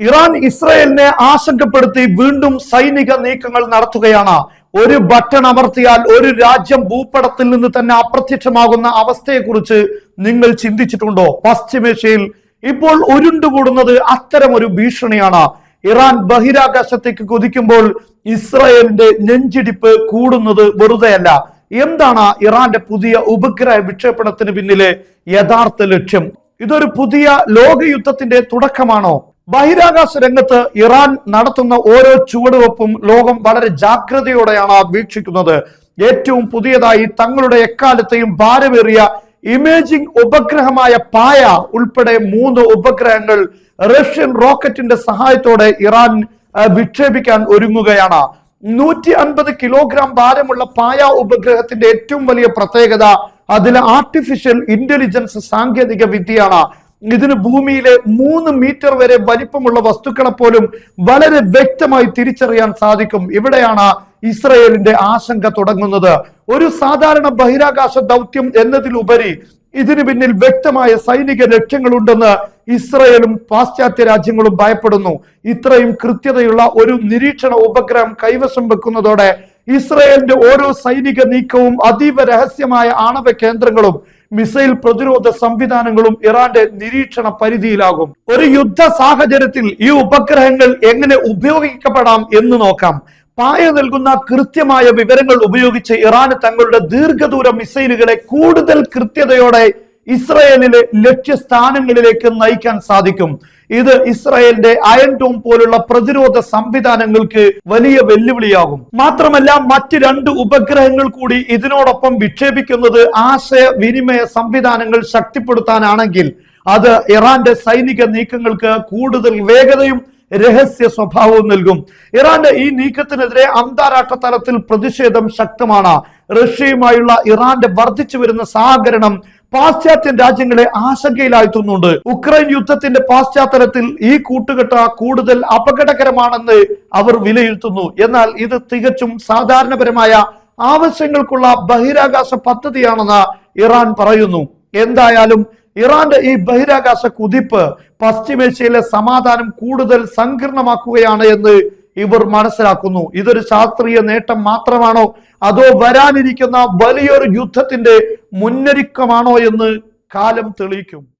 Iran ഇസ്രയേലിനെ ആശങ്കപ്പെടുത്തി വീണ്ടും സൈനിക നീക്കങ്ങൾ നടത്തുകയാണ്. ഒരു ബട്ടൺ അമർത്തിയാൽ ഒരു രാജ്യം ഭൂപടത്തിൽ നിന്ന് തന്നെ അപ്രത്യക്ഷമാകുന്ന അവസ്ഥയെക്കുറിച്ച് നിങ്ങൾ ചിന്തിച്ചിട്ടുണ്ടോ? പശ്ചിമേഷ്യയിൽ ഇപ്പോൾ ഉരുണ്ടുകൂടുന്നത് അത്തരം ഒരു ഭീഷണിയാണ്. ഇറാൻ ബഹിരാകാശത്തേക്ക് കുതിക്കുമ്പോൾ ഇസ്രയേലിന്റെ നെഞ്ചിടിപ്പ് കൂടുന്നത് വെറുതെയല്ല. എന്താണ് ഇറാന്റെ പുതിയ ഉപഗ്രഹ വിക്ഷേപണത്തിന് പിന്നിലെ യഥാർത്ഥ ലക്ഷ്യം? ഇതൊരു പുതിയ ലോകയുദ്ധത്തിന്റെ തുടക്കമാണോ? ബഹിരാകാശ രംഗത്ത് ഇറാൻ നടത്തുന്ന ഓരോ ചുവടുവെപ്പും ലോകം വളരെ ജാഗ്രതയോടെയാണ് വീക്ഷിക്കുന്നത്. ഏറ്റവും പുതിയതായി തങ്ങളുടെ എക്കാലത്തെയും ഭാരമേറിയ ഇമേജിംഗ് ഉപഗ്രഹമായ പായ ഉൾപ്പെടെ മൂന്ന് ഉപഗ്രഹങ്ങൾ റഷ്യൻ റോക്കറ്റിന്റെ സഹായത്തോടെ ഇറാൻ വിക്ഷേപിക്കാൻ ഒരുങ്ങുകയാണ്. നൂറ്റി അൻപത് കിലോഗ്രാം ഭാരമുള്ള പായ ഉപഗ്രഹത്തിന്റെ ഏറ്റവും വലിയ പ്രത്യേകത അതിൽ ആർട്ടിഫിഷ്യൽ ഇന്റലിജൻസ് സാങ്കേതിക വിദ്യയാണ്. ഇതിന് ഭൂമിയിലെ മൂന്ന് മീറ്റർ വരെ വലിപ്പമുള്ള വസ്തുക്കളെ പോലും വളരെ വ്യക്തമായി തിരിച്ചറിയാൻ സാധിക്കും. ഇവിടെയാണ് ഇസ്രയേലിന്റെ ആശങ്ക തുടങ്ങുന്നത്. ഒരു സാധാരണ ബഹിരാകാശ ദൗത്യം എന്നതിലുപരി ഇതിനു പിന്നിൽ വ്യക്തമായ സൈനിക ലക്ഷ്യങ്ങളുണ്ടെന്ന് ഇസ്രയേലും പാശ്ചാത്യ രാജ്യങ്ങളും ഭയപ്പെടുന്നു. ഇത്രയും കൃത്യതയുള്ള ഒരു നിരീക്ഷണ ഉപഗ്രഹം കൈവശം വെക്കുന്നതോടെ ഇസ്രയേലിന്റെ ഓരോ സൈനിക നീക്കവും അതീവ രഹസ്യമായ ആണവ കേന്ദ്രങ്ങളും മിസൈൽ പ്രതിരോധ സംവിധാനങ്ങളും ഇറാന്റെ നിരീക്ഷണ പരിധിയിലാകും. ഒരു യുദ്ധ സാഹചര്യത്തിൽ ഈ ഉപഗ്രഹങ്ങൾ എങ്ങനെ ഉപയോഗിക്കപ്പെടാം എന്ന് നോക്കാം. പായ നൽകുന്ന കൃത്യമായ വിവരങ്ങൾ ഉപയോഗിച്ച് ഇറാൻ തങ്ങളുടെ ദീർഘദൂര മിസൈലുകളെ കൂടുതൽ കൃത്യതയോടെ ഇസ്രയേലിലെ ലക്ഷ്യസ്ഥാനങ്ങളിലേക്ക് നയിക്കാൻ സാധിക്കും. ഇത് ഇസ്രായേലിന്റെ അയൺ ടോം പോലുള്ള പ്രതിരോധ സംവിധാനങ്ങൾക്ക് വലിയ വെല്ലുവിളിയാകും. മാത്രമല്ല മറ്റ് രണ്ട് ഉപഗ്രഹങ്ങൾ കൂടി ഇതിനോടൊപ്പം വിക്ഷേപിക്കുന്നത് ആശയവിനിമയ സംവിധാനങ്ങൾ ശക്തിപ്പെടുത്താനാണെങ്കിൽ അത് ഇറാന്റെ സൈനിക നീക്കങ്ങൾക്ക് കൂടുതൽ വേഗതയും രഹസ്യ സ്വഭാവവും നൽകും. ഇറാന്റെ ഈ നീക്കത്തിനെതിരെ അന്താരാഷ്ട്ര തലത്തിൽ പ്രതിഷേധം ശക്തമാണ്. റഷ്യയുമായുള്ള ഇറാന്റെ വർദ്ധിച്ചു വരുന്ന സഹകരണം പാശ്ചാത്യ രാജ്യങ്ങളെ ആശങ്കയിലാഴ്ത്തുന്നുണ്ട്. ഉക്രൈൻ യുദ്ധത്തിന്റെ പശ്ചാത്തലത്തിൽ ഈ കൂട്ടുകെട്ട കൂടുതൽ അപകടകരമാണെന്ന് അവർ വിലയിരുത്തുന്നു. എന്നാൽ ഇത് തികച്ചും സാധാരണപരമായ ആവശ്യങ്ങൾക്കുള്ള ബഹിരാകാശ പദ്ധതിയാണെന്ന് ഇറാൻ പറയുന്നു. എന്തായാലും ഇറാന്റെ ഈ ബഹിരാകാശ കുതിപ്പ് പശ്ചിമേഷ്യയിലെ സമാധാനം കൂടുതൽ സങ്കീർണമാക്കുകയാണ് എന്ന് ഇവർ മനസ്സിലാക്കുന്നു. ഇതൊരു ശാസ്ത്രീയ നേട്ടം മാത്രമാണോ? അതോ വരാനിരിക്കുന്ന വലിയൊരു യുദ്ധത്തിന്റെ മുന്നൊരുക്കമാണോ എന്ന് കാലം തെളിയിക്കും.